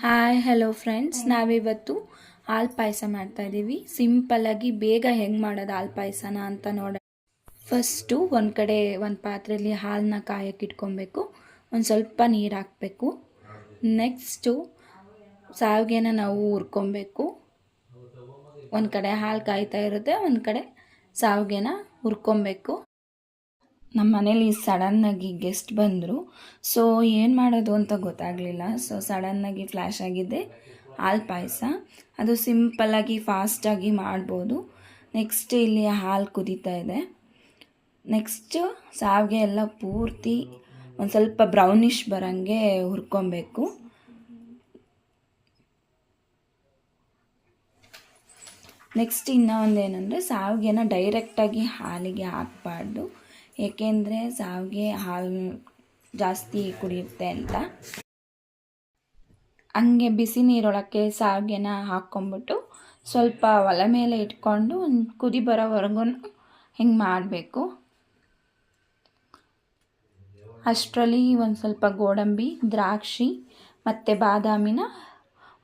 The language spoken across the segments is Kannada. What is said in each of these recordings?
ಹಾಯ್ ಹಲೋ ಫ್ರೆಂಡ್ಸ್ ನಾವಿವತ್ತು ಹಾಲು ಪಾಯಸ ಮಾಡ್ತಾ ಇದ್ದೀವಿ ಸಿಂಪಲ್ಲಾಗಿ ಬೇಗ ಹೆಂಗೆ ಮಾಡೋದು ಹಾಲು ಪಾಯಸನ ಅಂತ ನೋಡ ಫಸ್ಟು ಒಂದು ಕಡೆ ಒಂದು ಪಾತ್ರೆಯಲ್ಲಿ ಹಾಲನ್ನ ಕಾಯಕ್ಕೆ ಇಟ್ಕೊಬೇಕು. ಒಂದು ಸ್ವಲ್ಪ ನೀರು ಹಾಕಬೇಕು. ನೆಕ್ಸ್ಟು ಸಾವಿಗೆನ ನಾವು ಹುರ್ಕೊಬೇಕು. ಒಂದು ಕಡೆ ಹಾಲು ಕಾಯ್ತಾ ಇರುತ್ತೆ ಒಂದು ಕಡೆ ಸಾವಿಗೆನ ಹುರ್ಕೊಬೇಕು. ನಮ್ಮ ಮನೇಲಿ ಸಡನ್ನಾಗಿ ಗೆಸ್ಟ್ ಬಂದರು. ಸೊ ಏನು ಮಾಡೋದು ಅಂತ ಗೊತ್ತಾಗಲಿಲ್ಲ. ಸೊ ಸಡನ್ನಾಗಿ ಫ್ಲ್ಯಾಶ್ ಆಗಿದೆ ಹಾಲು ಪಾಯಸ. ಅದು ಸಿಂಪಲ್ಲಾಗಿ ಫಾಸ್ಟಾಗಿ ಮಾಡ್ಬೋದು. ನೆಕ್ಸ್ಟ್ ಇಲ್ಲಿ ಹಾಲು ಕುದೀತಾ ಇದೆ. ನೆಕ್ಸ್ಟು ಸಾವಿಗೆ ಎಲ್ಲ ಪೂರ್ತಿ ಒಂದು ಸ್ವಲ್ಪ ಬ್ರೌನಿಷ್ ಬರೋಂಗೆ ಹುರ್ಕೊಬೇಕು. ನೆಕ್ಸ್ಟ್ ಇನ್ನೂ ಒಂದೇನೆಂದರೆ ಸಾವಿಗೆನ ಡೈರೆಕ್ಟಾಗಿ ಹಾಲಿಗೆ ಹಾಕಬಾರ್ದು. ಏಕೆಂದರೆ ಸಾವಿಗೆ ಹಾಲು ಜಾಸ್ತಿ ಕುಡಿಯುತ್ತೆ ಅಂತ. ಹಂಗೆ ಬಿಸಿ ನೀರೊಳಕ್ಕೆ ಸಾವಿಗೆನ ಹಾಕ್ಕೊಂಬಿಟ್ಟು ಸ್ವಲ್ಪ ಒಲೆ ಮೇಲೆ ಇಟ್ಕೊಂಡು ಒಂದು ಕುದಿ ಬರೋವರೆಗೂ ಹಿಂಗೆ ಮಾಡಬೇಕು. ಅಷ್ಟರಲ್ಲಿ ಒಂದು ಸ್ವಲ್ಪ ಗೋಡಂಬಿ, ದ್ರಾಕ್ಷಿ ಮತ್ತು ಬಾದಾಮಿನ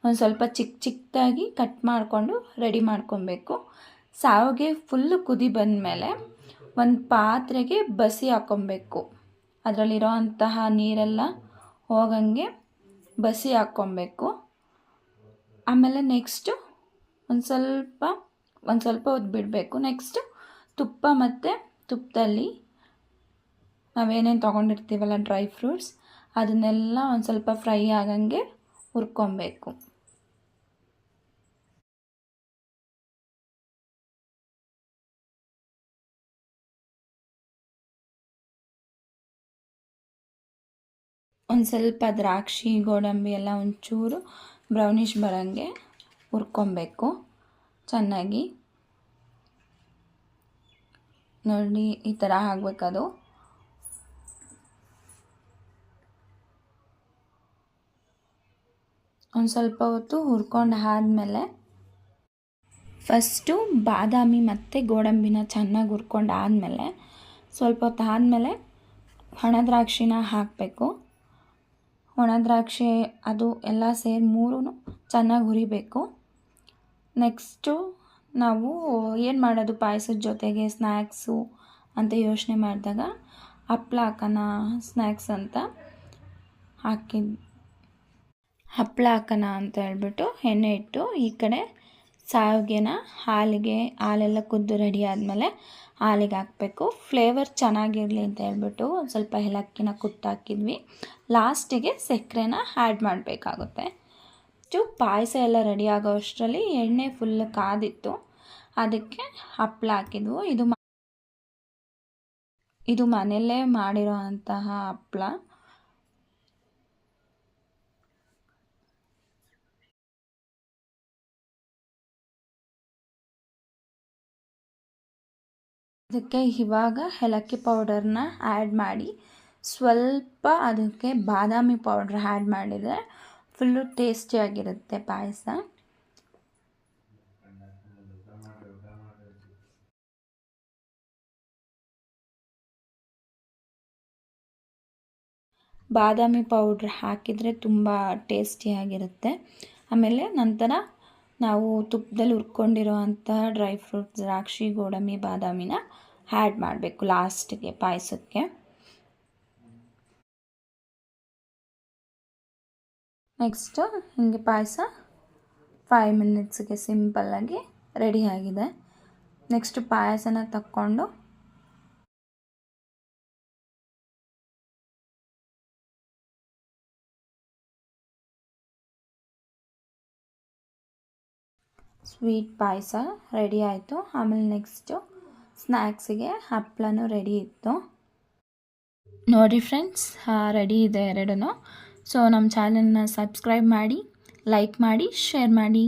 ಒಂದು ಸ್ವಲ್ಪ ಚಿಕ್ಕ ಚಿಕ್ಕದಾಗಿ ಕಟ್ ಮಾಡಿಕೊಂಡು ರೆಡಿ ಮಾಡ್ಕೊಬೇಕು. ಸಾವಿಗೆ ಫುಲ್ಲು ಕುದಿ ಬಂದಮೇಲೆ ಒಂದು ಪಾತ್ರೆಗೆ ಬಸಿ ಹಾಕ್ಕೊಬೇಕು ಅದರಲ್ಲಿರೋ ಅಂತಹ ನೀರೆಲ್ಲ ಹೋಗಂಗೆ ಬಸಿ ಹಾಕ್ಕೊಬೇಕು ಆಮೇಲೆ ನೆಕ್ಸ್ಟು ಒಂದು ಸ್ವಲ್ಪ ಒಂದು ಸ್ವಲ್ಪ ಹೊತ್ತು ಬಿಡಬೇಕು. ನೆಕ್ಸ್ಟು ತುಪ್ಪ ಮತ್ತು ತುಪ್ಪದಲ್ಲಿ ನಾವೇನೇನು ತೊಗೊಂಡಿರ್ತೀವಲ್ಲ ಡ್ರೈ ಫ್ರೂಟ್ಸ್, ಅದನ್ನೆಲ್ಲ ಒಂದು ಸ್ವಲ್ಪ ಫ್ರೈ ಆಗಂಗೆ ಹುರ್ಕೊಬೇಕು. ಒಂದು ಸ್ವಲ್ಪ ದ್ರಾಕ್ಷಿ, ಗೋಡಂಬಿ ಎಲ್ಲ ಒಂಚೂರು ಬ್ರೌನಿಷ್ ಬರೋಂಗೆ ಹುರ್ಕೊಬೇಕು. ಚೆನ್ನಾಗಿ. ನೋಡಿ, ಈ ಥರ ಆಗಬೇಕದು. ಒಂದು ಸ್ವಲ್ಪ ಹೊತ್ತು ಹುರ್ಕೊಂಡು ಆದಮೇಲೆ ಫಸ್ಟು ಬಾದಾಮಿ ಮತ್ತು ಗೋಡಂಬಿನ ಚೆನ್ನಾಗಿ ಹುರ್ಕೊಂಡು ಆದಮೇಲೆ ಸ್ವಲ್ಪ ಹೊತ್ತು ಆದಮೇಲೆ ಒಣ ದ್ರಾಕ್ಷಿನ ಹಾಕಬೇಕು. ಒಣ ದ್ರಾಕ್ಷಿ, ಅದು ಎಲ್ಲ ಸೇರಿ ಮೂರೂ ಚೆನ್ನಾಗಿ ಹುರಿಬೇಕು. ನೆಕ್ಸ್ಟು ನಾವು ಏನು ಮಾಡೋದು ಪಾಯಸದ ಜೊತೆಗೆ ಸ್ನ್ಯಾಕ್ಸು ಅಂತ ಯೋಚನೆ ಮಾಡಿದಾಗ ಹಪ್ಳ ಹಾಕೋಣ ಸ್ನ್ಯಾಕ್ಸ್ ಅಂತ ಹಾಕಿದ್ ಹಪ್ಪಳ ಹಾಕೋಣ ಅಂತ ಹೇಳ್ಬಿಟ್ಟು ಎಣ್ಣೆ ಇಟ್ಟು ಈ ಕಡೆ ಸಾವಿಗೆನ ಹಾಲಿಗೆ, ಹಾಲೆಲ್ಲ ಕುದ್ದು ರೆಡಿ ಆದಮೇಲೆ ಹಾಲಿಗೆ ಹಾಕಬೇಕು. ಫ್ಲೇವರ್ ಚೆನ್ನಾಗಿರಲಿ ಅಂತ ಹೇಳ್ಬಿಟ್ಟು ಒಂದು ಸ್ವಲ್ಪ ಏಲಕ್ಕಿನ ಕುಟ್ಟಾಕಿದ್ವಿ ಲಾಸ್ಟಿಗೆ ಸಕ್ಕರೆನ ಆ್ಯಡ್ ಮಾಡಬೇಕಾಗುತ್ತೆ. ಚು ಪಾಯಸ ಎಲ್ಲ ರೆಡಿ ಆಗೋ ಅಷ್ಟರಲ್ಲಿ ಎಣ್ಣೆ ಫುಲ್ ಕಾದಿತ್ತು. ಅದಕ್ಕೆ ಹಪ್ಪಳ ಹಾಕಿದ್ವು. ಇದು ಇದು ಮನೆಯಲ್ಲೇ ಮಾಡಿರೋ ಅಂತಹ ಹಪ್ಪಳ ಅದಕ್ಕೆ ಇವಾಗ ಏಲಕ್ಕಿ ಪೌಡರ್ನ ಆ್ಯಡ್ ಮಾಡಿ, ಸ್ವಲ್ಪ ಅದಕ್ಕೆ ಬಾದಾಮಿ ಪೌಡ್ರ್ ಆ್ಯಡ್ ಮಾಡಿದರೆ ಫುಲ್ಲು ಟೇಸ್ಟಿಯಾಗಿರುತ್ತೆ ಪಾಯಸ. ಬಾದಾಮಿ ಪೌಡ್ರ್ ಹಾಕಿದರೆ ತುಂಬ ಟೇಸ್ಟಿಯಾಗಿರುತ್ತೆ ಆಮೇಲೆ ನಂತರ ನಾವು ತುಪ್ಪದಲ್ಲಿ ಹುರ್ಕೊಂಡಿರೋ ಅಂಥ ಡ್ರೈ ಫ್ರೂಟ್ಸ್, ದ್ರಾಕ್ಷಿ, ಗೋಡಂಬಿ, ಬಾದಾಮಿನ ಆ್ಯಡ್ ಮಾಡಬೇಕು ಲಾಸ್ಟಿಗೆ ಪಾಯಸಕ್ಕೆ. ನೆಕ್ಸ್ಟು ಹೀಗೆ ಪಾಯಸ ಫೈವ್ ಮಿನಿಟ್ಸ್ಗೆ ಸಿಂಪಲ್ಲಾಗಿ ಆಗಿದೆ. ನೆಕ್ಸ್ಟ್ ಪಾಯಸನ ತಕ್ಕೊಂಡು ಸ್ವೀಟ್ ಪಾಯಸ ರೆಡಿ ಆಯಿತು. ಆಮೇಲೆ ನೆಕ್ಸ್ಟು ಸ್ನ್ಯಾಕ್ಸಿಗೆ ಹಪ್ಪಳನೂ ರೆಡಿ ಇತ್ತು. ನೋಡಿ ಫ್ರೆಂಡ್ಸ್ ರೆಡಿ ಇದೆ ಎರಡೂ ಸೊ, ನಮ್ಮ ಚಾನಲ್ನ ಸಬ್ಸ್ಕ್ರೈಬ್ ಮಾಡಿ, ಲೈಕ್ ಮಾಡಿ, ಶೇರ್ ಮಾಡಿ.